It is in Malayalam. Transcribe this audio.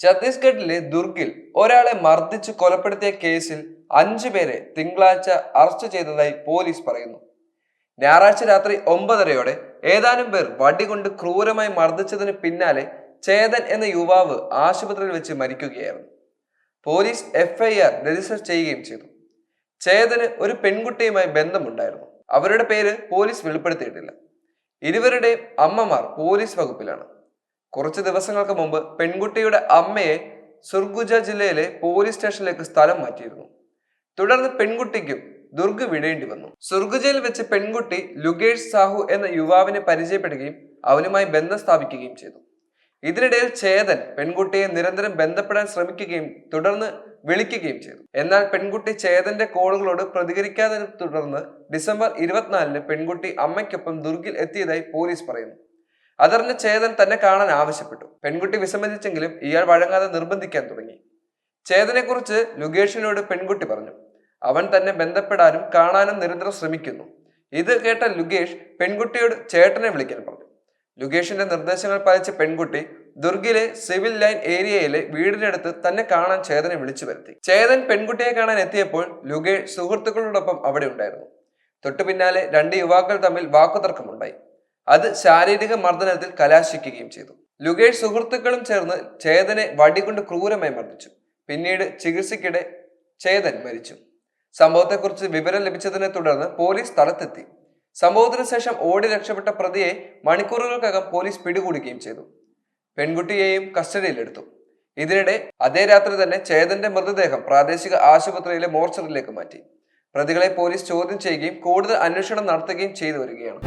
ഛത്തീസ്ഗഡിലെ ദുർഗിൽ ഒരാളെ മർദ്ദിച്ചു കൊലപ്പെടുത്തിയ കേസിൽ അഞ്ചു പേരെ തിങ്കളാഴ്ച അറസ്റ്റ് ചെയ്തതായി പോലീസ് പറയുന്നു. ഞായറാഴ്ച രാത്രി ഒമ്പതരയോടെ ഏതാനും പേർ വടികൊണ്ട് ക്രൂരമായി മർദ്ദിച്ചതിന് പിന്നാലെ ചേതൻ എന്ന യുവാവ് ആശുപത്രിയിൽ വെച്ച് മരിക്കുകയായിരുന്നു. പോലീസ് എഫ്ഐആർ രജിസ്റ്റർ ചെയ്യുകയും ചെയ്തു. ചേതന് ഒരു പെൺകുട്ടിയുമായി ബന്ധമുണ്ടായിരുന്നു. അവരുടെ പേര് പോലീസ് വെളിപ്പെടുത്തിയിട്ടില്ല. ഇരുവരുടെയും അമ്മമാർ പോലീസ് വകുപ്പിലാണ്. കുറച്ച് ദിവസങ്ങൾക്ക് മുമ്പ് പെൺകുട്ടിയുടെ അമ്മയെ സുർഗുജ ജില്ലയിലെ പോലീസ് സ്റ്റേഷനിലേക്ക് സ്ഥലം മാറ്റിയിരുന്നു. തുടർന്ന് പെൺകുട്ടിക്കും ദുർഗ് വിടേണ്ടി വന്നു. സുർഗുജയിൽ വെച്ച് പെൺകുട്ടി ലുഗേഷ് സാഹു എന്ന യുവാവിനെ പരിചയപ്പെടുകയും അവനുമായി ബന്ധം സ്ഥാപിക്കുകയും ചെയ്തു. ഇതിനിടയിൽ ചേതൻ പെൺകുട്ടിയെ നിരന്തരം ബന്ധപ്പെടാൻ ശ്രമിക്കുകയും തുടർന്ന് വിളിക്കുകയും ചെയ്തു. എന്നാൽ പെൺകുട്ടി ചേതന്റെ കോളുകളോട് പ്രതികരിക്കാതെ തുടർന്ന് ഡിസംബർ ഇരുപത്തിനാലിന് പെൺകുട്ടി അമ്മയ്ക്കൊപ്പം ദുർഗിൽ എത്തിയതായി പോലീസ് പറയുന്നു. അതറിഞ്ഞ ചേതൻ തന്നെ കാണാൻ ആവശ്യപ്പെട്ടു. പെൺകുട്ടി വിസമ്മതിച്ചെങ്കിലും ഇയാൾ വഴങ്ങാതെ നിർബന്ധിക്കാൻ തുടങ്ങി. ചേതനെ കുറിച്ച് ലുഗേഷിനോട് പെൺകുട്ടി പറഞ്ഞു അവൻ തന്നെ ബന്ധപ്പെടാനും കാണാനും നിരന്തരം ശ്രമിക്കുന്നു. ഇത് കേട്ട ലുഗേഷ് പെൺകുട്ടിയോട് ചേട്ടനെ വിളിക്കാൻ പറഞ്ഞു. ലുഗേഷിന്റെ നിർദ്ദേശങ്ങൾ പാലിച്ച പെൺകുട്ടി ദുർഗിലെ സിവിൽ ലൈൻ ഏരിയയിലെ വീടിനടുത്ത് തന്നെ കാണാൻ ചേതനെ വിളിച്ചു വരുത്തി. ചേതൻ പെൺകുട്ടിയെ കാണാൻ എത്തിയപ്പോൾ ലുഗേഷ് സുഹൃത്തുക്കളോടൊപ്പം അവിടെ ഉണ്ടായിരുന്നു. തൊട്ടു പിന്നാലെ രണ്ട് യുവാക്കൾ തമ്മിൽ വാക്കുതർക്കമുണ്ടായി. അത് ശാരീരിക മർദ്ദനത്തിൽ കലാശിക്കുകയും ചെയ്തു. ലുഗേഷ് സുഹൃത്തുക്കളും ചേർന്ന് ചേതനെ വടികൊണ്ട് ക്രൂരമായി മർദ്ദിച്ചു. പിന്നീട് ചികിത്സയ്ക്കിടെ ചേതൻ മരിച്ചു. സംഭവത്തെക്കുറിച്ച് വിവരം ലഭിച്ചതിനെ തുടർന്ന് പോലീസ് സ്ഥലത്തെത്തി. സംഭവത്തിന് ശേഷം ഓടി രക്ഷപ്പെട്ട പ്രതിയെ മണിക്കൂറുകൾക്കകം പോലീസ് പിടികൂടുകയും ചെയ്തു. പെൺകുട്ടിയെയും കസ്റ്റഡിയിലെടുത്തു. ഇതിനിടെ അതേ രാത്രി തന്നെ ചേതന്റെ മൃതദേഹം പ്രാദേശിക ആശുപത്രിയിലെ മോർച്ചറിയിലേക്ക് മാറ്റി. പ്രതികളെ പോലീസ് ചോദ്യം ചെയ്യുകയും കൂടുതൽ അന്വേഷണം നടത്തുകയും ചെയ്തു വരികയാണ്.